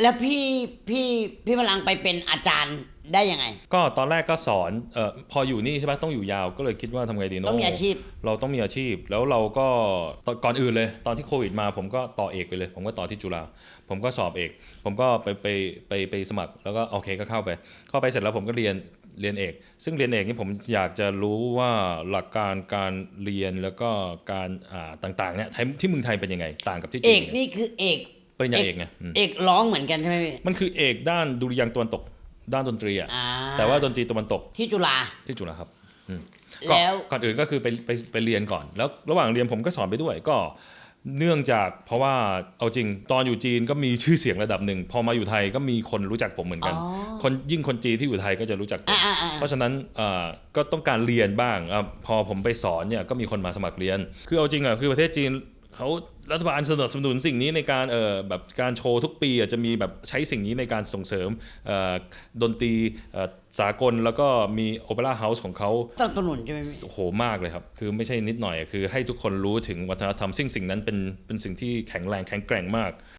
แล้วพี่พี่พี่พลังไปเป็นอาจารย์ได้ยังไง ก็ตอนแรกก็สอนเอ่อพออยู่นี่ใช่ปะต้องอยู่ยาวก็เลยคิดว่าทำไงดีเนาะต้องมีอาชีพ เราต้องมีอาชีพ แล้วเราก็ตอนก่อนอื่นเลย ตอนที่โควิดมา ผมก็ต่อเอกไปเลย ผมก็ต่อที่จุฬาผมก็สอบเอก ผมก็ไปไปไปไปสมัคร แล้วก็โอเคก็เข้าไป เข้าไปเสร็จแล้วผมก็เรียนเรียนเอก ซึ่งเรียนเอกนี่ผมอยากจะรู้ว่าหลักการการเรียนแล้วก็การอ่าต่างๆเนี่ยไทยที่เมืองไทยเป็นยังไง ต่างกับที่เอจีกนนี่คือเอกป ริญญาเอกไงอืมเอกร้องเหมือนกันใช่ไหมพี่มันคือเอกด้านดุริยางค์ตะวันตก ด้านดนตรีอะอ่าแต่ว่าดนตรีตะวันตกที่จุฬา ที่จุฬาครับอืมก็แล้ว ก่อนอื่นก็คือไปไปไปเรียนก่อน แล้วระหว่างเรียนผมก็สอนไปด้วย ก็เนื่องจากเพราะว่าเอาจริงตอนอยู่จีนก็มีชื่อเสียงระดับหนึ่ง พอมาอยู่ไทยก็มีคนรู้จักผมเหมือนกัน อ๋อ คนยิ่งคนจีนที่อยู่ไทยก็จะรู้จักผม อ่าอ่าอ่า เพราะฉะนั้นเอ่อก็ต้องการเรียนบ้างอะพอผมไปสอนเนี่ยก็มีคนมาสมัครเรียน คือเอาจริงอะคือประเทศจีน เขารัฐบาลสนับสนุนสิ่งนี้ในการเอ่อแบบการโชว์ทุกปีอะจะมีแบบใช้สิ่งนี้ในการส่งเสริมเอ่อดนตรีเอ่อสากลแล้วก็มีโอเปร่าเฮาส์ของเขาสนับสนุนใช่ไหมพี่โอ้โหมากเลยครับ คือไม่ใช่นิดหน่อยอะคือให้ทุกคนรู้ถึงวัฒนธรรมซึ่งสิ่งนั้นเป็นเป็นสิ่งที่แข็งแรงแข็งแกร่งมาก